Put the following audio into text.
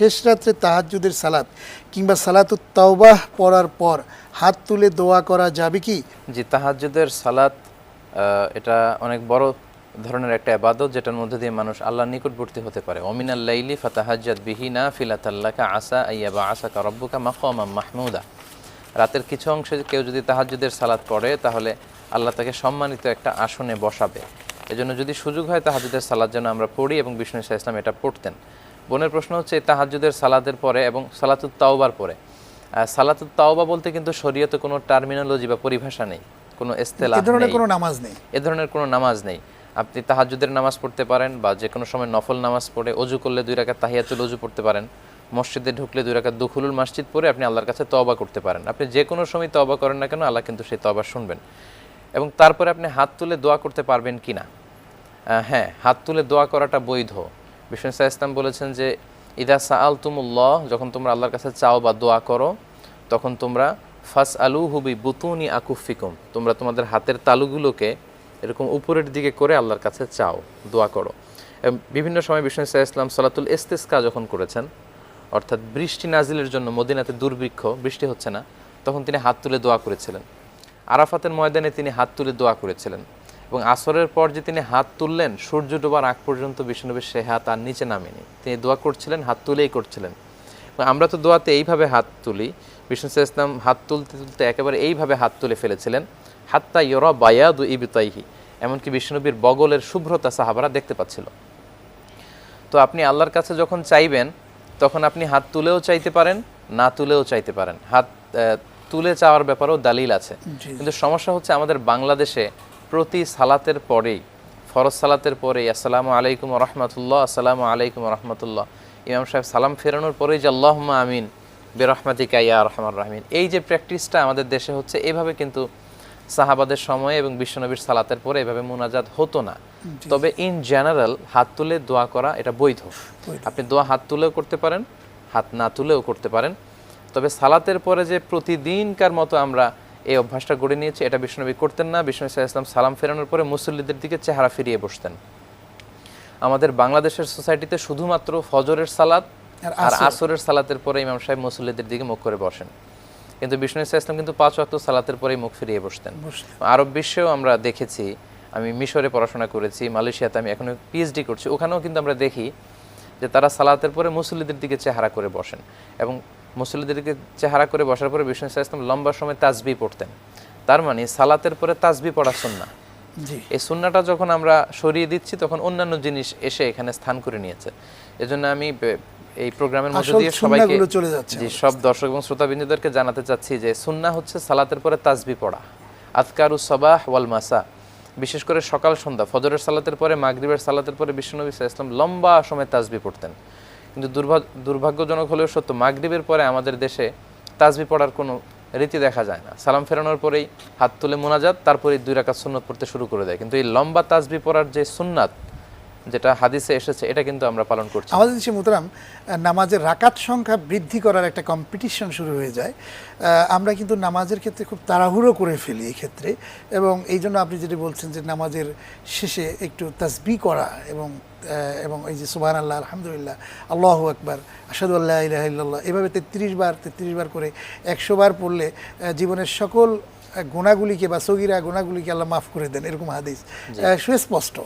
শেষ রাত্রে তাহাজ্জুদের সালাত কিংবা সালাতুত তাওবাহ পড়ার পর হাত তুলে দোয়া করা যাবে কি? জি, তাহাজ্জুদের সালাত এটা অনেক বড় ধরনের একটা আবাদত যেটার মধ্যে দিয়ে মানুষ আল্লাহর নিকটবর্তী হতে পারে। অমিনাল লাইলি ফাতাহাজ্জাদ বিহি না ফিলাতাল্লাকা আসা আইয়াবা আসাকা রব্বুকা মাকামা মাহমুদা। রাতের কিছু অংশে কেউ যদি তাহাজ্জুদের সালাত পড়ে, তাহলে আল্লাহ তাকে সম্মানিত একটা আসনে বসাবে। এজন্য যদি সুযোগ হয় তাহাজ্জুদের সালাত যেন আমরা পড়ি এবং বিষ্ণু ইসা ইসলাম এটা পড়তেন। বোনের প্রশ্ন হচ্ছে এই তাহাজ্জুদের সালাতের পরে এবং সালাতুত তাওবার পরে। সালাতুত তাওবা বলতে কিন্তু শরীয়তে কোনো টার্মিনোলজি বা পরিভাষা নেই কোনো এস্তেলা এ ধরনের কোনো নামাজ নেই। এ ধরনের কোনো নামাজ নেই। আপনি তাহাজ্জুদের নামাজ পড়তে পারেন বা যে কোনো সময় নফল নামাজ পড়ে অজু করলে দুই রাকাত তাহিয়াতুল অজু পড়তে পারেন। মসজিদে ঢুকলে দুই রাকাত দুখুলুল মসজিদ পড়ে আপনি আল্লাহর কাছে তওবা করতে পারেন। আপনি যে কোনো সময় তওবা করেন না কেন আল্লাহ কিন্তু সেই তওবা শুনবেন। এবং তারপরে আপনি হাত তুলে দোয়া করতে পারবেন কি না হ্যাঁ হাত তুলে দোয়া করাটা বৈধ। বিষ্ণু ইসলাম বলেছেন যে, ইদা সা সাআল তুমুল্লাহ যখন তোমরা আল্লাহর কাছে চাও বা দোয়া করো, তখন তোমরা ফাস আলু হুবি বুতুনি আকুফিকুম তোমরা তোমাদের হাতের তালুগুলোকে এরকম উপরের দিকে করে আল্লাহর কাছে চাও, দোয়া করো। বিভিন্ন সময় বিষ্ণু ইসলাম সালাতুল ইস্তেস্কা যখন করেছেন, অর্থাৎ বৃষ্টি নাজিলের জন্য মদিনাতে দুর্ভিক্ষ, বৃষ্টি হচ্ছে না, তখন তিনি হাত তুলে দোয়া করেছিলেন। আরাফাতের ময়দানে তিনি হাত তুলে দোয়া করেছিলেন। এবং আসরের পর যে তিনি হাত তুললেন সূর্য ডোবার আগ পর্যন্ত বিষ্ণুনবীর সে হাত আর নিচে নামেনি। তিনি দোয়া করছিলেন হাত তুলেই করছিলেন। আমরা তো দোয়াতে এইভাবে হাত তুলি বিষ্ণু ইসলাম হাত তুলতে তুলতে একেবারে এইভাবে হাত তুলে ফেলেছিলেন হাত্তা ইয়রা বায়াদু ইবিতাইহি এমনকি বিষ্ণুনবীর বগলের শুভ্রতা সাহাবারা দেখতে পাচ্ছিল। তো আপনি আল্লাহর কাছে যখন চাইবেন তখন আপনি হাত তুলেও চাইতে পারেন না তুলেও চাইতে পারেন। হাত তুলে চাওয়ার ব্যাপারেও দালিল আছে। কিন্তু সমস্যা হচ্ছে আমাদের বাংলাদেশে প্রতি সালাতের পরেই ফরজ সালাতের পরেই আসসালামু আলাইকুম রহমতুল্লাহ আসসালামু আলাইকুম রহমতুল্লাহ। ইমাম সাহেব সালাম ফেরানোর পরেই যে আল্লাহমা আমিন বেরহমাতিকা ইয়া রহমান রাহমিন। এই যে প্র্যাকটিসটা আমাদের দেশে হচ্ছে এভাবে কিন্তু সাহাবাদের সময়ে এবং বিশ্বনবীর সালাতের পরে এভাবে মোনাজাত হতো না। তবে ইন জেনারেল হাত তুলে দোয়া করা এটা বৈধ। আপনি দোয়া হাত তুলেও করতে পারেন হাত না তুলেও করতে পারেন। তবে সালাতের পরে যে প্রতিদিনকার মতো আমরা এই অভ্যাসটা গড়ে নিয়েছি। এটা বিষ্ণুনবী করতেন না। বিষ্ণু ইসলাম সালাম ফেরানোর পরে মুসল্লিদের দিকে চেহারা ফিরিয়ে বসতেন। আমাদের বাংলাদেশের সোসাইটিতে শুধুমাত্র ফজরের সালাত আর আসরের। সালাতের পরে ইমাম সাহেব মুসল্লিদের দিকে মুখ করে বসেন। কিন্তু বিষ্ণু ইসলাম কিন্তু পাঁচ ওয়াক্ত সালাতের পরেই মুখ ফিরিয়ে বসতেন। আরব বিশ্বেও আমরা দেখেছি আমি মিশরে পড়াশোনা করেছি মালয়েশিয়াতে আমি এখনও পিএইচডি করছি ওখানেও কিন্তু আমরা দেখি যে তারা সালাতের পরে মুসল্লিদের দিকে চেহারা করে বসেন এবং মুসল্লিদের দিকে চেহারা করে বসার পরে বিষ্ণু ইসলাম লম্বা সময় তাজবি পড়তেন। তার মানে সালাতের পরে তাজবি পড়া সুন্না এই সুন্নাটা যখন আমরা সরিয়ে দিচ্ছি তখন অন্যান্য জিনিস এসে এখানে স্থান করে নিয়েছে। এজন্য আমি এই প্রোগ্রামের মধ্যে দিয়ে সবাইকে সুন্নাহগুলো চলে যাচ্ছে জি সব দর্শক এবং শ্রোতাবিন্দুদেরকে জানাতে চাচ্ছি যে সুন্না হচ্ছে সালাতের পরে তাজবি পড়া। আজকারু সবাহ ওয়াল মাসা। বিশেষ করে সকাল সন্ধ্যা, ফজরের সালাতের পরে, মাগরীবের সালাতের পরে বিশ্বনবী ইসলাম লম্বা সময় তাজবি পড়তেন। কিন্তু দুর্ভাগ্য দুর্ভাগ্যজনক হলেও সত্য, মাগরীবের পরে আমাদের দেশে তাজবি পড়ার কোনো রীতি দেখা যায় না। সালাম ফেরানোর পরেই হাত তুলে মোনাজাত, তারপরে দুই রাকাত সুন্নত পড়তে শুরু করে দেয়। কিন্তু এই লম্বা তাজবি পড়ার যে সুন্নাত যেটা হাদিসে এসেছে এটা কিন্তু আমরা পালন করছি। আমাদের দেশে মুতরাম নামাজের রাকাত সংখ্যা বৃদ্ধি করার একটা কম্পিটিশন শুরু হয়ে যায়। আমরা কিন্তু নামাজের ক্ষেত্রে খুব তাড়াহুড়ো করে ফেলি এই ক্ষেত্রে এবং এই জন্য আপনি যেটি বলছেন যে নামাজের শেষে একটু তাসবি করা এবং এবং এই যে সুবাহ আল্লাহ আলহামদুলিল্লাহ আল্লাহ আকবার আসাদু আল্লাহ ইলাহা ইল্লাল্লাহ এভাবে তেত্রিশ বার তেত্রিশ বার করে একশো বার পড়লে জীবনের সকল গুণাগুলিকে বা সগিরা গুণাগুলিকে আল্লাহ মাফ করে দেন এরকম হাদিস সুস্পষ্ট।